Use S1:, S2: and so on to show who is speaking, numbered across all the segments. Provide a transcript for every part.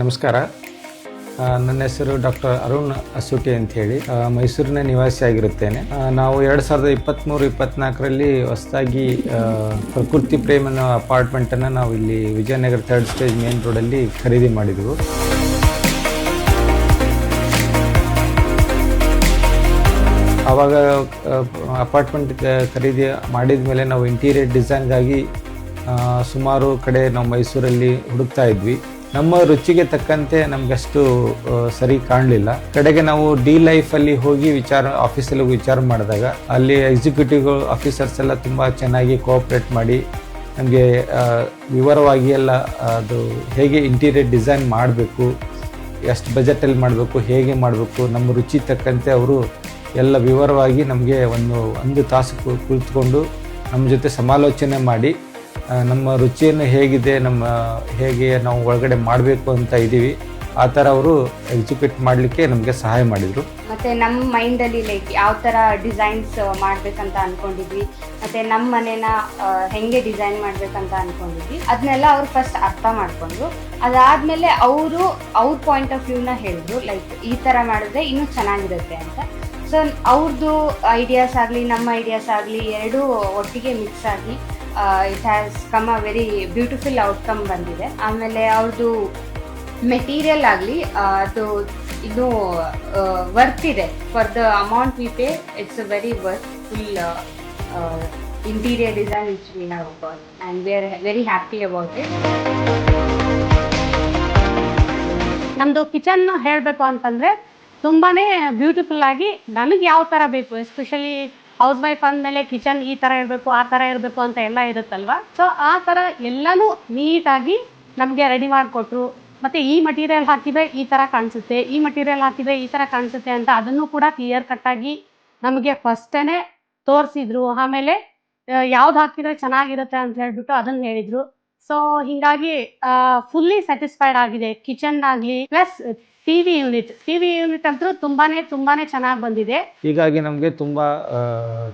S1: ನಮಸ್ಕಾರ. ನನ್ನ ಹೆಸರು ಡಾಕ್ಟರ್ ಅರುಣ್ ಅಸೂಟಿ ಅಂತ ಹೇಳಿ ಮೈಸೂರಿನ ನಿವಾಸಿಯಾಗಿರುತ್ತೇನೆ ನಾವು ಎರಡು ಸಾವಿರದ ಇಪ್ಪತ್ತ್ಮೂರು ಇಪ್ಪತ್ತ್ನಾಲ್ಕರಲ್ಲಿ ಹೊಸದಾಗಿ ಪ್ರಕೃತಿ ಪ್ರೇಮನ ಅಪಾರ್ಟ್ಮೆಂಟನ್ನು ನಾವು ಇಲ್ಲಿ ವಿಜಯನಗರ ಥರ್ಡ್ ಸ್ಟೇಜ್ ಮೇನ್ ರೋಡಲ್ಲಿ ಖರೀದಿ ಮಾಡಿದೆವು. ಆವಾಗ ಅಪಾರ್ಟ್ಮೆಂಟ್ ಖರೀದಿ ಮಾಡಿದ ಮೇಲೆ ನಾವು ಇಂಟೀರಿಯರ್ ಡಿಸೈನ್ಗಾಗಿ ಸುಮಾರು ಕಡೆ ನಾವು ಮೈಸೂರಲ್ಲಿ ಹುಡುಕ್ತಾ ಇದ್ವಿ. ನಮ್ಮ ರುಚಿಗೆ ತಕ್ಕಂತೆ ನಮಗಷ್ಟು ಸರಿ ಕಾಣಲಿಲ್ಲ. ಕಡೆಗೆ ನಾವು ಡಿ ಲೈಫಲ್ಲಿ ಹೋಗಿ ವಿಚಾರ ಆಫೀಸಲ್ಲಿ ವಿಚಾರ ಮಾಡಿದಾಗ, ಅಲ್ಲಿ ಎಕ್ಸಿಕ್ಯೂಟಿವ್ ಆಫೀಸರ್ಸ್ ಎಲ್ಲ ತುಂಬ ಚೆನ್ನಾಗಿ ಕೋಆಪ್ರೇಟ್ ಮಾಡಿ, ನಮಗೆ ವಿವರವಾಗಿ ಎಲ್ಲ, ಅದು ಹೇಗೆ ಇಂಟೀರಿಯರ್ ಡಿಸೈನ್ ಮಾಡಬೇಕು, ಎಷ್ಟು ಬಜೆಟಲ್ಲಿ ಮಾಡಬೇಕು, ಹೇಗೆ ಮಾಡಬೇಕು, ನಮ್ಮ ರುಚಿ ತಕ್ಕಂತೆ ಅವರು ಎಲ್ಲ ವಿವರವಾಗಿ ನಮಗೆ ಒಂದು ಒಂದು ತಾಸು ಕುಳಿತುಕೊಂಡು ನಮ್ಮ ಜೊತೆ ಸಮಾಲೋಚನೆ ಮಾಡಿ ನಮ್ಮ ರುಚಿಯನ್ನು ಹೇಗಿದೆ, ನಮ್ಮ ಹೇಗೆ ನಾವು ಒಳಗಡೆ ಮಾಡಬೇಕು ಅಂತ ಇದ್ದೀವಿ, ಆ ಥರ ಅವರು ಎಕ್ಸಿಕ್ಯೂಟ್ ಮಾಡಲಿಕ್ಕೆ ನಮಗೆ ಸಹಾಯ ಮಾಡಿದರು.
S2: ಮತ್ತೆ ನಮ್ಮ ಮೈಂಡಲ್ಲಿ ಲೈಕ್ ಯಾವ ಥರ ಡಿಸೈನ್ಸ್ ಮಾಡಬೇಕಂತ ಅನ್ಕೊಂಡಿದ್ವಿ, ಮತ್ತೆ ನಮ್ಮ ಮನೇನ ಹೆಂಗೆ ಡಿಸೈನ್ ಮಾಡಬೇಕಂತ ಅನ್ಕೊಂಡಿದ್ವಿ ಅದನ್ನೆಲ್ಲ ಅವ್ರು ಫಸ್ಟ್ ಅರ್ಥ ಮಾಡ್ಕೊಂಡ್ರು. ಅದಾದಮೇಲೆ ಅವರು ಅವ್ರ ಪಾಯಿಂಟ್ ಆಫ್ ವ್ಯೂನ ಹೇಳಿದ್ರು ಲೈಕ್ ಈ ಥರ ಮಾಡಿದ್ರೆ ಇನ್ನೂ ಚೆನ್ನಾಗಿರುತ್ತೆ ಅಂತ. ಸೊ ಅವ್ರದ್ದು ಐಡಿಯಾಸ್ ಆಗಲಿ, ನಮ್ಮ ಐಡಿಯಾಸ್ ಆಗಲಿ ಎರಡೂ ಒಟ್ಟಿಗೆ ಮಿಕ್ಸ್ ಆಗಿ it has come a very beautiful outcome ಬಂದಿದೆ. ಆಮೇಲೆ ಅವ್ರದ್ದು ಮೆಟೀರಿಯಲ್ ಆಗಲಿ ಅದು ಇದು ವರ್ತ್ ಇದೆ. For the amount we pay it's a very worth full interior design which we have got and we are very happy about it
S3: ನಮ್ಮದು kitchen ಹೇಳಬೇಕು ಅಂತಂದ್ರೆ ತುಂಬಾನೇ ಬ್ಯೂಟಿಫುಲ್ ಆಗಿ ನನಗೆ ಯಾವ ಥರ ಬೇಕು ಎಸ್ಪೆಷಲಿ ಹೌಸ್ ವೈಫ್ ಅಂದಮೇಲೆ ಕಿಚನ್ ಈ ಥರ ಇರಬೇಕು, ಆ ಥರ ಇರಬೇಕು ಅಂತ ಎಲ್ಲ ಇರುತ್ತಲ್ವಾ? ಸೊ ಆ ಥರ ಎಲ್ಲನೂ ನೀಟಾಗಿ ನಮಗೆ ರೆಡಿ ಮಾಡಿಕೊಟ್ರು. ಮತ್ತು ಈ ಮಟೀರಿಯಲ್ ಹಾಕಿದ್ರೆ ಈ ಥರ ಕಾಣಿಸುತ್ತೆ, ಈ ಮಟೀರಿಯಲ್ ಹಾಕಿದ್ರೆ ಈ ಥರ ಕಾಣಿಸುತ್ತೆ ಅಂತ ಅದನ್ನು ಕೂಡ ಕ್ಲಿಯರ್ ಕಟ್ಟಾಗಿ ನಮಗೆ ಫಸ್ಟೇ ತೋರಿಸಿದ್ರು, ಆಮೇಲೆ ಯಾವ್ದು ಹಾಕಿದ್ರೆ ಚೆನ್ನಾಗಿರುತ್ತೆ ಅಂತ ಹೇಳ್ಬಿಟ್ಟು ಅದನ್ನ ಹೇಳಿದರು. ಸೊ ಹೀಗಾಗಿ ಫುಲ್ಲಿ ಸ್ಯಾಟಿಸ್ಫೈಡ್ ಆಗಿದೆ ಕಿಚನ್ ಆಗಲಿ plus TV unit TV unit ಅಂತೂ ತುಂಬಾನೇ ತುಂಬಾನೇ ಚೆನ್ನಾಗಿ ಬಂದಿದೆ.
S1: ಹೀಗಾಗಿ ನಮಗೆ ತುಂಬ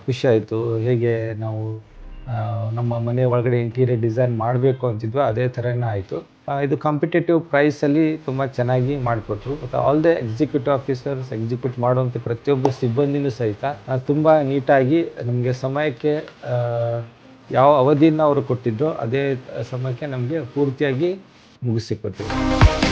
S1: ಖುಷಿ ಆಯಿತು. ಹೇಗೆ ನಾವು ನಮ್ಮ ಮನೆ ಒಳಗಡೆ ಇಂಟೀರಿಯರ್ ಡಿಸೈನ್ ಮಾಡಬೇಕು ಅಂತಿದ್ವೋ ಅದೇ ಥರನೇ ಆಯಿತು. ಇದು ಕಾಂಪಿಟೇಟಿವ್ ಪ್ರೈಸಲ್ಲಿ ತುಂಬ ಚೆನ್ನಾಗಿ ಮಾಡಿಕೊಟ್ರು. ಮತ್ತು all the executive officers execute ಮಾಡುವಂಥ ಪ್ರತಿಯೊಬ್ಬ ಸಿಬ್ಬಂದಿನೂ ಸಹಿತ ತುಂಬ ನೀಟಾಗಿ ನಮಗೆ ಸಮಯಕ್ಕೆ ಯಾವ ಅವಧಿಯನ್ನು ಅವರು ಕೊಟ್ಟಿದ್ದರೋ ಅದೇ ಸಮಯಕ್ಕೆ ನಮಗೆ ಪೂರ್ತಿಯಾಗಿ ಮುಗಿಸಿಕೊಟ್ಟಿದ್ರು